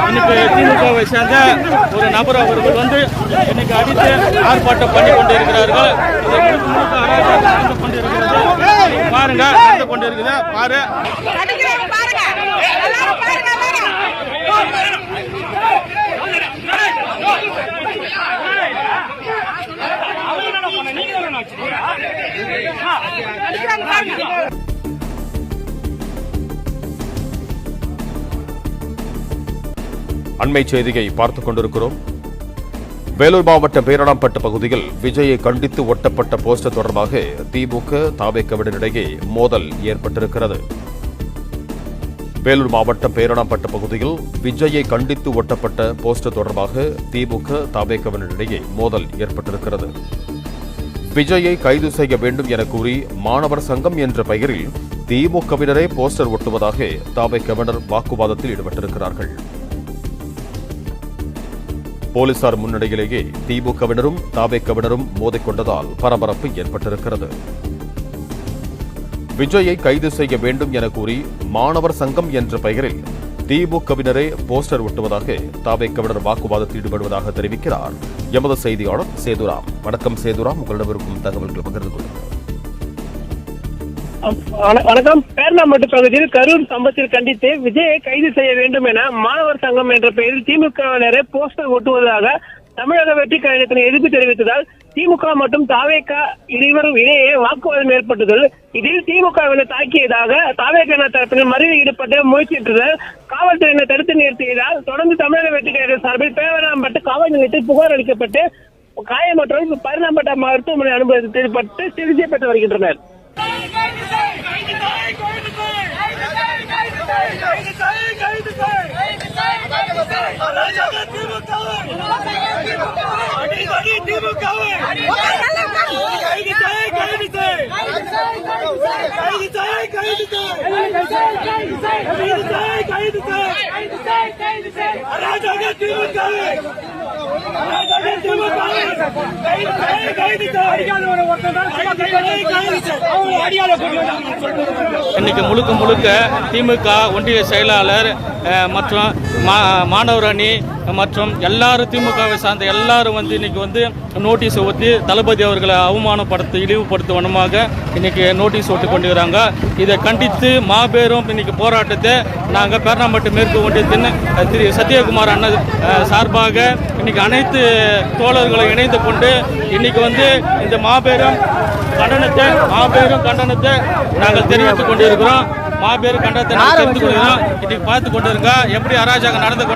இன்னைக்கு திமுகவை சேர்ந்த ஒரு நபர் அவர்கள் வந்து இன்னைக்கு அடித்து ஆர்ப்பாட்டம் பண்ணி கொண்டிருக்கிறார்கள். இதை முழுக்க முழுக்க அராஜகம் நடந்து கொண்டிருக்கிறது. பாருங்க நடந்து பாரு. நீங்க அண்மை செய்தியை பார்த்துக் கொண்டிருக்கிறோம். வேலூர் மாவட்டம் பேரணாம்பட்டு பகுதியில் விஜயை கண்டித்து ஒட்டப்பட்ட போஸ்டர் தொடர்பாக திமுக தாவேக்கவிடனிடையே மோதல் ஏற்பட்டிருக்கிறது. வேலூர் மாவட்டம் பேரணாம்பட்டு பகுதியில் விஜயை கண்டித்து ஒட்டப்பட்ட போஸ்டர் தொடர்பாக திமுக தாவேக்கவினரிடையே மோதல் ஏற்பட்டிருக்கிறது. விஜயை கைது செய்ய வேண்டும் என கூறி மாணவர் சங்கம் என்ற பெயரில் திமுகவினரே போஸ்டர் ஒட்டுவதாக தாவேக்கவினர் வாக்குவாதத்தில் ஈடுபட்டிருக்கிறார்கள். போலீசார் முன்னிலையிலேயே திமுகவினரும் தாவேக்கவினரும் மோதிக்கொண்டதால் பரபரப்பு ஏற்பட்டிருக்கிறது. விஜயை கைது செய்ய வேண்டும் என கூறி மாணவர் சங்கம் என்ற பெயரில் திமுகவினரே போஸ்டர் ஒட்டுவதாக தாவேக்கவினர் வாக்குவாதத்தில் ஈடுபடுவதாக தெரிவிக்கிறார். எமது செய்தியாளர் சேதுராம். வணக்கம் சேதுராம். உங்களிடம் இருக்கும் தகவல்கள் பகிர்ந்து கொள்ளுங்கள் வணக்கம். பேர்ணாம்பட்டு பகுதியில் கரூர் சம்பத்தில் கண்டித்து விஜயை கைது செய்ய வேண்டும் என மாணவர் சங்கம் என்ற பெயரில் திமுகவினரை போஸ்டர் ஒட்டுவதாக தமிழக வெற்றி கழகத்தின் எதிர்ப்பு தெரிவித்ததால் திமுக மற்றும் தாவேகா இருவரும் இடையே வாக்குவாதம் ஏற்பட்டது இதில் திமுகவினர் தாக்கியதாக தாவேகா தரப்பினர் மறியல் ஈடுபட்டு முயற்சியிட்டதால் காவல்துறையினர் தடுத்து நிறுத்தியதால் தொடர்ந்து தமிழக வெற்றி கழக சார்பில் பேரணாம்பட்டு காவல் நிலையத்தில் புகார் அளிக்கப்பட்டு காயமற்றவர்கள் பரிணாம்பட்ட மருத்துவமனை அனுமதிப்பட்டு சிகிச்சை பெற்று வருகின்றனர். అరాజకత్వం కావాలి అరాజకత్వం కావాలి ఖైదు ఖైదు ఖైదు ఖైదు இன்னைக்கு முழுக்க முழுக்க திமுக ஒன்றிய செயலாளர் மற்றும் மா- மாணவர் அணி மற்றும் எல்லாரும் திமுகவை சார்ந்த எல்லாரும் வந்து இன்னைக்கு வந்து நோட்டீஸ் ஒத்தி தளபதி அவர்களை அவமானப்படுத்த இழிவுபடுத்துவனமாக இன்னைக்கு நோட்டீஸ் ஒட்டி கொண்டுகிறாங்க இதை கண்டித்து மாபெரும் இன்னைக்கு போராட்டத்தை நாங்கள் பேரணாம்பட்டு மேற்கு ஒன்றியத்தின் திரு சத்யகுமார் அண்ணன் சார்பாக இன்னைக்கு அனைத்து தோழர்களை இணைந்து கொண்டு இன்னைக்கு வந்து இந்த மாபெரும் கண்டனத்தை மாபெரும் கண்டனத்தை நாங்கள் தெரிவித்துக் கொண்டிருக்கிறோம். மாபெரும் கண்டனத்தை நாங்கள் தெரிவித்துக் கொண்டிருக்கிறோம். இன்னைக்கு பார்த்து கொண்டிருக்கோம் எப்படி அராஜகம் நடந்து